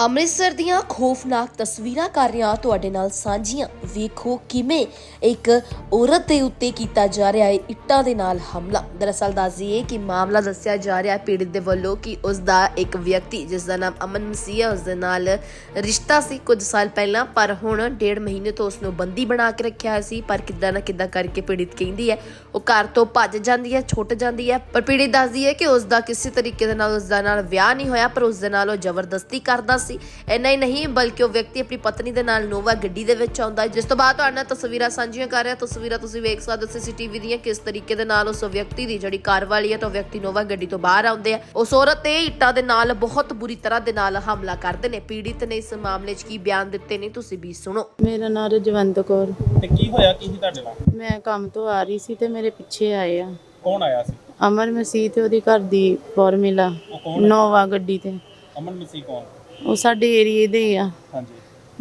ਅੰਮ੍ਰਿਤਸਰ ਦੀਆਂ ਖੌਫਨਾਕ ਤਸਵੀਰਾਂ ਕਰ ਰਿਹਾ ਤੁਹਾਡੇ ਨਾਲ ਸਾਂਝੀਆਂ। ਵੇਖੋ ਕਿਵੇਂ ਇੱਕ ਔਰਤ ਦੇ ਉੱਤੇ ਕੀਤਾ ਜਾ ਰਿਹਾ ਹੈ ਇੱਟਾਂ ਦੇ ਨਾਲ ਹਮਲਾ। ਦਰਅਸਲ ਦੱਸੀਏ ਕਿ ਮਾਮਲਾ ਦੱਸਿਆ ਜਾ ਰਿਹਾ ਹੈ। ਪੀੜਿਤ ਦੇ ਵੱਲੋਂ ਕਿ ਉਸ ਦਾ ਇੱਕ ਵਿਅਕਤੀ ਜਿਸ ਦਾ ਨਾਮ ਅਮਨ ਮਸੀਹ ਹੈ ਉਸ ਦੇ ਨਾਲ ਰਿਸ਼ਤਾ ਸੀ ਕੁਝ ਸਾਲ ਪਹਿਲਾਂ, ਪਰ ਹੁਣ ਡੇਢ ਮਹੀਨੇ ਤੋਂ ਉਸ ਨੂੰ ਬੰਦੀ ਬਣਾ ਕੇ ਰੱਖਿਆ ਹੋਇਆ ਸੀ। ਪਰ ਕਿੱਦਾਂ ਨਾ ਕਿੱਦਾਂ ਕਰਕੇ ਪੀੜਤ ਕਹਿੰਦੀ ਹੈ, ਉਹ ਘਰ ਤੋਂ ਭੱਜ ਜਾਂਦੀ ਹੈ, ਛੁੱਟ ਜਾਂਦੀ ਹੈ। ਪਰ ਪੀੜਤ ਦੱਸਦੀ ਹੈ ਕਿ ਉਸ ਦਾ ਕਿਸੇ ਤਰੀਕੇ ਦੇ ਨਾਲ ਉਸ ਦਾ ਨਾਲ ਵਿਆਹ ਨਹੀਂ ਹੋਇਆ, ਪਰ ਉਸ ਦੇ ਨਾਲ ਉਹ ਜ਼ਬਰਦਸਤੀ ਕਰਦਾ ਸੀ। ਇੰਨਾ ਹੀ ਨਹੀਂ ਬਲਕਿ ਉਹ ਵਿਅਕਤੀ ਆਪਣੀ ਪਤਨੀ ਦੇ ਨਾਲ ਨੋਵਾ ਗੱਡੀ ਦੇ ਵਿੱਚ ਆਉਂਦਾ ਜਿਸ ਤੋਂ ਬਾਅਦ ਤੁਹਾਡੇ ਨਾਲ ਤਸਵੀਰਾਂ ਸਾਂਝੀਆਂ ਕਰ ਰਿਹਾ। ਤਸਵੀਰਾਂ ਤੁਸੀਂ ਵੇਖ ਸਕਦੇ ਹੋ ਸੀਸੀਟੀਵੀ ਦੀਆਂ ਕਿਸ ਤਰੀਕੇ ਦੇ ਨਾਲ ਉਸ ਵਿਅਕਤੀ ਦੀ ਜਿਹੜੀ ਕਾਰ ਵਾਲੀ ਹੈ ਤਾਂ ਵਿਅਕਤੀ ਨੋਵਾ ਗੱਡੀ ਤੋਂ ਬਾਹਰ ਆਉਂਦੇ ਆ। ਉਸ ਔਰਤ ਤੇ ਇੱਟਾਂ ਦੇ ਨਾਲ ਬਹੁਤ ਬੁਰੀ ਤਰ੍ਹਾਂ ਦੇ ਨਾਲ ਹਮਲਾ ਕਰਦੇ ਨੇ। ਪੀੜਿਤ ਨੇ ਇਸ ਮਾਮਲੇ 'ਚ ਕੀ ਬਿਆਨ ਦਿੱਤੇ ਨੇ ਤੁਸੀਂ ਵੀ ਸੁਣੋ। ਮੇਰਾ ਨਾਮ ਰਜਵੰਤ ਕੌਰ। ਤੇ ਕੀ ਹੋਇਆ? ਕੀ ਸੀ ਤੁਹਾਡੇ ਨਾਲ? ਮੈਂ ਕੰਮ ਤੋਂ ਆ ਰਹੀ ਸੀ ਤੇ ਮੇਰੇ ਪਿੱਛੇ ਆਏ ਆ। ਕੌਣ ਆਇਆ ਸੀ? ਅਮਰ ਮਸੀਹ ਤੇ ਉਹਦੀ ਘਰ ਦੀ ਫਾਰਮੂਲਾ ਉਹ ਕੌਣ ਹੈ? ਨੋਵਾ ਗੱਡੀ ਤੇ। ਅਮਨ ਮਸੀਹ ਕੌਣ? ਉਹ ਸਾਡੇ ਏਰੀਏ ਦੇ ਹੀ ਆ। ਹਾਂਜੀ।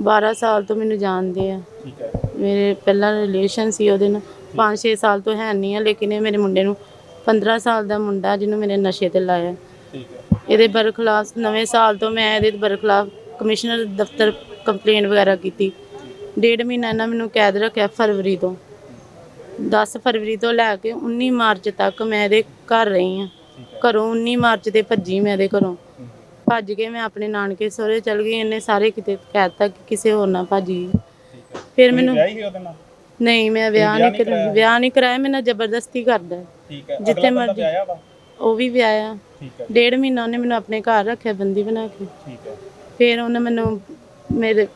12 ਸਾਲ ਤੋਂ ਮੈਨੂੰ ਜਾਣਦੇ ਆ। ਠੀਕ ਹੈ। ਮੇਰੇ ਪਹਿਲਾਂ ਰਿਲੇਸ਼ਨ ਸੀ ਉਹਦੇ ਨਾਲ। 5-6 ਸਾਲ ਤੋਂ ਹੈ ਨਹੀਂ ਆ ਲੇਕਿਨ ਇਹ ਮੇਰੇ ਮੁੰਡੇ ਨੂੰ 15 ਸਾਲ ਦਾ ਮੁੰਡਾ ਜਿਹਨੂੰ ਮੇਰੇ ਨਸ਼ੇ ਤੇ ਲਾਇਆ। ਠੀਕ ਹੈ। ਇਹਦੇ ਬਰਖਲਾਫ ਨਵੇਂ ਸਾਲ ਤੋਂ ਮੈਂ ਇਹਦੇ ਬਰਖਲਾਫ ਕਮਿਸ਼ਨਰ ਦਫ਼ਤਰ ਕੰਪਲੇਂਟ ਵਗੈਰਾ ਕੀਤੀ। ਡੇਢ ਮਹੀਨਾ ਇਹਨਾਂ ਮੈਨੂੰ ਕੈਦ ਰੱਖਿਆ ਫਰਵਰੀ ਤੋਂ। 10 ਫਰਵਰੀ ਤੋਂ ਲੈ ਕੇ 19 ਮਾਰਚ ਤੱਕ ਮੈਂ ਇਹਦੇ ਘਰ ਰਹੀ ਹੈ। ਘਰੋਂ 19 ਮਾਰਚ ਤੇ ਭੱਜੀ ਮੈਂ ਇਹਦੇ ਘਰੋਂ। ਭੱਜ ਕੇ ਮੈਂ ਆਪਣੇ ਨਾਨਕੇ ਸਹੁਰੇ ਚਲ ਗਈ ਇਹਨੇ ਸਾਰੇ ਕਿਤੇ ਕਹਿਤਾ ਕਿ ਕਿਸੇ ਹੋਰ ਨਾਲ ਭੱਜੀ ਹੈ ਫਿਰ ਮੈਨੂੰ ਵਿਆਹੀ ਸੀ ਉਹਦੇ ਨਾਲ? ਨਹੀਂ ਮੈਂ ਵਿਆਹ ਨਹੀਂ ਕਰਾਇਆ? ਵਿਆਹ ਨਹੀਂ ਕਰਾਇਆ ਮੇਰੇ ਨਾਲ ਜ਼ਬਰਦਸਤੀ ਕਰਦਾ ਹੈ। ਠੀਕ ਹੈ ਜਿੱਥੇ ਮਰਜ਼ੀ। ਉਹ ਵੀ ਵਿਆਹਿਆ। ਠੀਕ ਹੈ। ਡੇਢ ਮਹੀਨਾ ਉਹਨੇ ਮੈਨੂੰ ਆਪਣੇ ਘਰ ਰੱਖਿਆ ਬੰਦੀ ਬਣਾ ਕੇ। ਠੀਕ ਹੈ। ਫਿਰ ਉਹਨੇ ਮੈਨੂੰ ਮੇਰੇ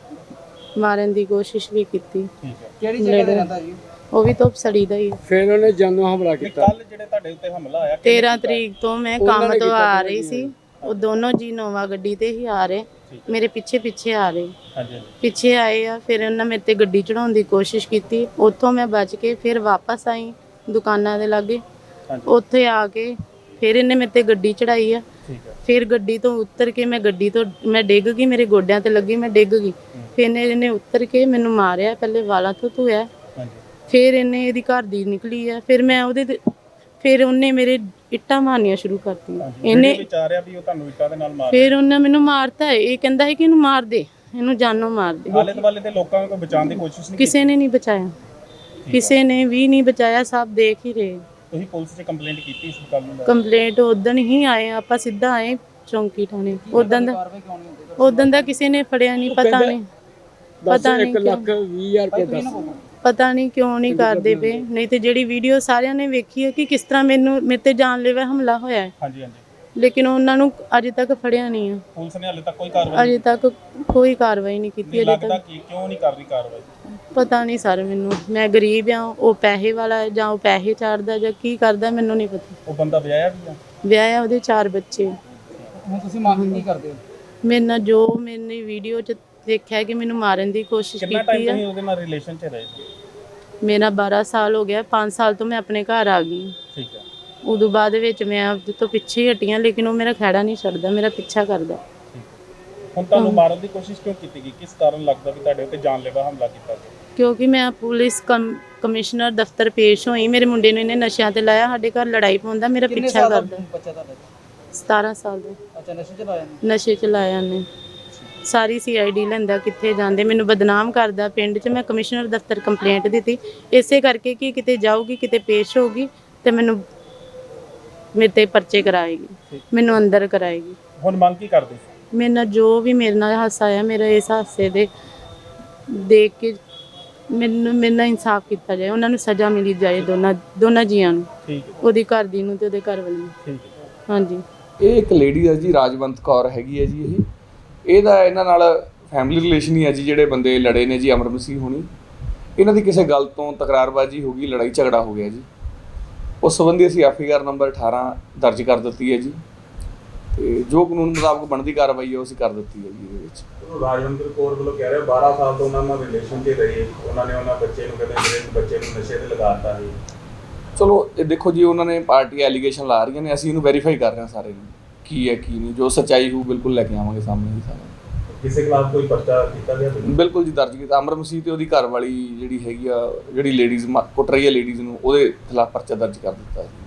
ਮਾਰਨ ਦੀ ਕੋਸ਼ਿਸ਼ ਵੀ ਕੀਤੀ। ਠੀਕ ਹੈ। ਕਿਹੜੀ ਜਗ੍ਹਾ ਤੇ ਰਹਿੰਦਾ ਜੀ? ਉਹ ਵੀ ਧੁੱਪ ਸੜੀ ਦਾ ਹੀ। ਫਿਰ ਉਹਨੇ ਜਾਨੋਂ ਹਮਲਾ ਕੀਤਾ। ਕੱਲ ਜਿਹੜੇ ਤੁਹਾਡੇ ਉੱਤੇ ਹਮਲਾ ਕਿਹਨੇ 13 ਕੀਤਾ? ਤਰੀਕ ਤੋਂ ਮੈਂ ਕੰਮ ਤੋਂ ਆ ਰਹੀ ਸੀ। ਉਹ ਦੋਨੋਂ ਜੀ ਨੋਵਾ ਗੱਡੀ ਤੇ ਹੀ ਆ ਰਹੇ। ਮੇਰੇ ਪਿੱਛੇ ਪਿੱਛੇ ਆ ਰਹੇ। ਹਾਂਜੀ ਪਿੱਛੇ ਆਏ ਆ ਫਿਰ ਉਹਨਾਂ ਮੇਰੇ ਤੇ ਗੱਡੀ ਚੜਾਉਣ ਦੀ ਕੋਸ਼ਿਸ਼ ਕੀਤੀ। ਉੱਥੋਂ ਮੈਂ ਬਚ ਕੇ ਫਿਰ ਵਾਪਸ ਆਈ ਦੁਕਾਨਾਂ ਦੇ ਲਾਗੇ। ਉੱਥੇ ਆ ਕੇ ਫਿਰ ਇਹਨੇ ਮੇਰੇ ਤੇ ਗੱਡੀ ਚੜਾਈ ਆ। ਫਿਰ ਗੱਡੀ ਤੋਂ ਉਤਰ ਕੇ ਮੈਂ ਗੱਡੀ ਤੋਂ ਮੈਂ ਡਿੱਗ ਗਈ ਮੇਰੇ ਗੋਡਿਆਂ ਤੇ ਲੱਗੀ ਮੈਂ ਡਿੱਗ ਗਈ। ਫਿਰ ਇਹਨੇ ਇਹਨੇ ਉਤਰ ਕੇ ਮੈਨੂੰ ਮਾਰਿਆ ਪਹਿਲੇ ਵਾਲਾਂ ਤੋਂ ਧੋਇਆ। ਫਿਰ ਇਹਨੇ ਇਹਦੀ ਘਰ ਦੀ ਨਿਕਲੀ ਆ। ਫਿਰ ਮੈਂ ਉਹਦੇ ਫਿਰ ਉਹਨੇ ਮੇਰੇ ਇੱਟਾਂ ਮਾਰਨੀਆਂ ਸ਼ੁਰੂ ਕਰਤੀਆਂ। ਇਹਨੇ ਵਿਚਾਰਿਆ ਵੀ ਉਹ ਤੁਹਾਨੂੰ ਇੱਟਾਂ ਦੇ ਨਾਲ ਮਾਰ ਫਿਰ ਉਹਨੇ ਮੈਨੂੰ ਮਾਰਤਾ ਹੈ। ਇਹ ਕਹਿੰਦਾ ਹੈ ਕਿ ਇਹਨੂੰ ਮਾਰ ਦੇ। ਇਹਨੂੰ ਜਾਨੋਂ ਮਾਰ ਦੇ। ਆਲੇ ਦੁਆਲੇ ਦੇ ਲੋਕਾਂ ਨੂੰ ਕੋਈ ਬਚਾਉਣ ਦੀ ਕੋਸ਼ਿਸ਼ ਨਹੀਂ ਕਿਸੇ ਨੇ ਨਹੀਂ ਬਚਾਇਆ। ਕਿਸੇ ਨੇ ਵੀ ਨਹੀਂ ਬਚਾਇਆ। ਸਭ ਦੇਖ ਹੀ ਰਹੇ। ਕੀਤੀ ਤੁਸੀਂ ਪੁਲਿਸ 'ਚ ਕੰਪਲੇਂਟ ਕੀਤੀ ਇਸ ਗੱਲ ਨੂੰ? ਕੰਪਲੇਂਟ ਉਦੋਂ ਹੀ ਆਏ। ਆਪਾਂ ਸਿੱਧਾ ਆਏ ਚੌਂਕੀ ਥਾਣੇ। ਉਦੋਂ ਦਾ ਉਦੋਂ ਦਾ ਕਿਸੇ ਨੇ ਫੜਿਆ ਨਹੀਂ। ਪਤਾ ਨਹੀਂ। ਪਤਾ ਨਹੀਂ 1 ਲੱਖ 20 ਹਜ਼ਾਰ ਰੁਪਏ ਦੱਸ। ਪਤਾ ਨਹੀਂ ਕਿਉਂ ਨਹੀਂ ਕਰਦੇ ਪਏ। ਨਹੀਂ ਤੇ ਜਿਹੜੀ ਵੀਡੀਓ ਸਾਰਿਆਂ ਨੇ ਵੇਖੀ ਹੈ ਕਿ ਕਿਸ ਤਰ੍ਹਾਂ ਮੈਨੂੰ ਮੇਰੇ ਤੇ ਜਾਨਲੇਵਾ ਹਮਲਾ ਹੋਇਆ ਹੈ। ਹਾਂਜੀ ਹਾਂਜੀ। ਲੇਕਿਨ ਉਹਨਾਂ ਨੂੰ ਅਜੇ ਤੱਕ ਫੜਿਆ ਨਹੀਂ ਹੈ। ਪੁਲਿਸ ਨੇ ਹਾਲੇ ਤੱਕ ਕੋਈ ਕਾਰਵਾਈ ਅਜੇ ਤੱਕ ਕੋਈ ਕਾਰਵਾਈ ਨਹੀਂ ਕੀਤੀ ਨਹੀਂ ਅਜੇ ਲੱਗਦਾ ਤੱਕ। ਕਿ ਕਿਉਂ ਨਹੀਂ ਕਰ ਰਹੀ ਕਾਰਵਾਈ? ਪਤਾ ਨਹੀਂ ਸਰ ਮੈਨੂੰ ਮੈਂ ਗਰੀਬ ਆ ਉਹ ਪੈਸੇ ਵਾਲਾ ਹੈ ਜਾਂ ਉਹ ਪੈਸੇ ਚਾੜਦਾ ਜਾਂ ਕੀ ਕਰਦਾ ਮੈਨੂੰ ਨਹੀਂ ਪਤਾ। ਉਹ ਬੰਦਾ ਵਿਆਹਿਆ ਵੀ ਆ? ਵਿਆਹਿਆ ਉਹਦੇ ਚਾਰ ਬੱਚੇ। ਹੁਣ ਤੁਸੀਂ ਮੰਗ ਕੀ ਕਰਦੇ ਹੋ? ਮੇਰੇ ਨਾਲ ਜੋ ਮੈਨੇ ਵੀਡੀਓ 'ਚ ਦੇਖਿਆ ਕਿ ਮੈਨੂੰ ਮਾਰਨ ਦੀ ਕੋਸ਼ਿਸ਼ ਕਿੰਨਾ ਟਾਈਮ ਕੀਤੀ ਆ। ਤੁਸੀਂ ਉਹਦੇ ਨਾਲ ਰਿਲੇਸ਼ਨ 'ਚ ਰਹੇ? ਸੀ ਮੇਰਾ 12 ਸਾਲ ਹੋ ਗਿਆ 5 ਸਾਲ ਤੋਂ ਮੈਂ ਆਪਣੇ ਘਰ ਆ ਗਈ। ਠੀਕ ਹੈ ਉਦੋਂ ਬਾਅਦ ਵਿੱਚ ਮੈਂ ਆਪਦੇ ਤੋਂ ਪਿੱਛੇ ਹੀ ਹਟੀਆਂ ਲੇਕਿਨ ਉਹ ਮੇਰਾ ਖਹਿੜਾ ਨਹੀਂ ਛੱਡਦਾ ਮੇਰਾ ਪਿੱਛਾ ਕਰਦਾ। ਹੁਣ ਤੁਹਾਨੂੰ ਮਾਰਨ ਦੀ ਕੋਸ਼ਿਸ਼ ਕਿਉਂ ਕੀਤੀ ਗਈ? ਕਿਸ ਕਾਰਨ ਲੱਗਦਾ ਵੀ ਤੁਹਾਡੇ ਉੱਤੇ ਜਾਨਲੇਵਾ ਹਮਲਾ ਕੀਤਾ ਗਿਆ? ਕਿਉਂਕਿ ਮੈਂ ਪੁਲਿਸ ਕਮ- ਕਮਿਸ਼ਨਰ ਦਫ਼ਤਰ ਪੇਸ਼ ਹੋਈ ਮੇਰੇ ਮੁੰਡੇ ਨੂੰ ਇਹਨੇ ਨਸ਼ਿਆਂ ਤੇ ਲਾਇਆ ਸਾਡੇ ਘਰ ਲੜਾਈ ਪਾਉਂਦਾ ਮੇਰਾ ਪਿੱਛਾ ਕਰਦਾ। ਬੱਚਾ ਤੁਹਾਡਾ? 17 ਸਾਲ ਦਾ। ਅੱਛਾ ਨਸ਼ੇ ਚ ਲਾਇਆ ਨਸ਼ੇ ਚ ਲਾਇਆ ਨੇ। ਸਾਰੀ ਸੀਆਈਡੀ ਲੈਂਦਾ ਕਿੱਥੇ ਜਾਂਦੇ ਮੈਨੂੰ ਬਦਨਾਮ ਕਰਦਾ ਪਿੰਡ 'ਚ। ਮੈਂ ਕਮਿਸ਼ਨਰ ਦਫ਼ਤਰ ਕੰਪਲੇਂਟ ਦਿੱਤੀ। ਇਸੇ ਕਰਕੇ ਕਿ ਕਿਤੇ ਜਾਊਗੀ ਕਿਤੇ ਪੇਸ਼ ਹੋਊਗੀ ਤੇ ਮੈਨੂੰ ਮੇਰੇ ਤੇ ਪਰਚੇ ਕਰਾਏਗੀ। ਮੈਨੂੰ ਅੰਦਰ ਕਰਾਏਗੀ। ਹੁਣ ਮੰਗ ਕੀ ਕਰਦੇ? ਮੇਰੇ ਨਾਲ ਜੋ ਵੀ ਮੇਰੇ ਨਾਲ ਹਾਸਾ ਆਇਆ ਮੇਰਾ ਇਸ ਹਾਸੇ ਦੇ ਦੇਖ ਕੇ ਮੈਨੂੰ ਮੇਰੇ ਨਾਲ ਇਨਸਾਫ ਕੀਤਾ ਜਾਏ। ਉਹਨਾਂ ਨੂੰ ਸਜ਼ਾ ਮਿਲੀ ਜਾਏ ਦੋਨਾਂ ਦੋਨਾਂ ਜੀਆਂ ਨੂੰ। ਉਹਦੀ ਘਰ ਦੀ ਨੂੰ ਤੇ ਉਹਦੇ ਘਰ ਵਾਲੀ ਨੂੰ। ਹਾਂਜੀ। ਇਹ ਇੱਕ ਲੇਡੀ ਹੈ ਜੀ, ਰਾਜਵੰਤ ਕੌਰ ਹੈਗੀ ਹੈ ਜੀ ਇਹ। ਇਹਦਾ ਇਹਨਾਂ ਨਾਲ ਫੈਮਿਲੀ ਰਿਲੇਸ਼ਨ ਹੀ ਹੈ ਜੀ, ਜਿਹੜੇ ਬੰਦੇ ਲੜੇ ਨੇ ਜੀ ਅਮਰ ਹੋਣੀ। ਇਹਨਾਂ ਦੀ ਕਿਸੇ ਗੱਲ ਤੋਂ ਤਕਰਾਰਬਾਜ਼ੀ ਹੋ ਗਈ, ਲੜਾਈ ਝਗੜਾ ਹੋ ਗਿਆ ਜੀ। ਉਸ ਸੰਬੰਧੀ ਅਸੀਂ ਐਫਆਈਆਰ ਨੰਬਰ 18 ਦਰਜ ਕਰ ਦਿੱਤੀ ਹੈ ਜੀ। ਤੇ ਜੋ ਕਾਨੂੰਨ ਮੁਤਾਬਕ ਬਣਦੀ ਕਾਰਵਾਈ ਹੈ, ਉਹ ਅਸੀਂ ਕਰ ਦਿੱਤੀ ਹੈ ਜੀ ਇਹਦੇ ਵਿੱਚ। ਰਾਜਵਿੰਦਰ ਕੌਰ ਵੱਲੋਂ ਕਹਿ ਰਿਹਾ 12 ਸਾਲ ਤੋਂ ਉਹਨਾਂ ਨਾਲ ਰਿਲੇਸ਼ਨ 'ਚ ਰਹੇ ਉਹਨਾਂ ਨੇ ਉਹਨਾਂ ਬੱਚੇ ਨੂੰ ਕਹਿੰਦੇ ਜਿਹੜੇ ਬੱਚੇ ਨੂੰ ਨਸ਼ੇ ਤੇ ਲਗਾਤਾ ਸੀ। ਚਲੋ ਇਹ ਦੇਖੋ ਜੀ ਉਹਨਾਂ ਨੇ ਪਾਰਟੀ ਐਲੀਗੇਸ਼ਨ ਲਾ ਰਹੀਆਂ ਨੇ ਅਸੀਂ ਇਹਨੂੰ ਵੈਰੀਫਾਈ ਕਰ ਰਹੇ ਹਾਂ ਸਾਰੇ ਨੂੰ ਕੀ ਹੈ ਕੀ ਨਹੀਂ ਜੋ ਸੱਚਾਈ ਹੋਊ ਬਿਲਕੁਲ ਲੈ ਕੇ ਆਵਾਂਗੇ ਸਾਹਮਣੇ ਜੀ ਸਾਰਾ ਕਿਸੇ ਖਿਲਾਫ ਕੋਈ ਪਰਚਾ ਕੀਤਾ ਗਿਆ ਬਿਲਕੁਲ ਜੀ ਦਰਜ ਕੀਤਾ। ਅਮਰ ਮਸੀਹ ਤੇ ਉਹਦੀ ਘਰ ਵਾਲੀ ਜਿਹੜੀ ਹੈਗੀ ਆ ਜਿਹੜੀ ਲੇਡੀਜ਼ ਕੁੱਟ ਰਹੀ ਹੈ ਲੇਡੀਜ਼ ਨੂੰ ਉਹਦੇ ਖਿਲਾਫ ਪਰਚਾ ਦਰਜ ਕਰ ਦਿੱਤਾ ਜੀ।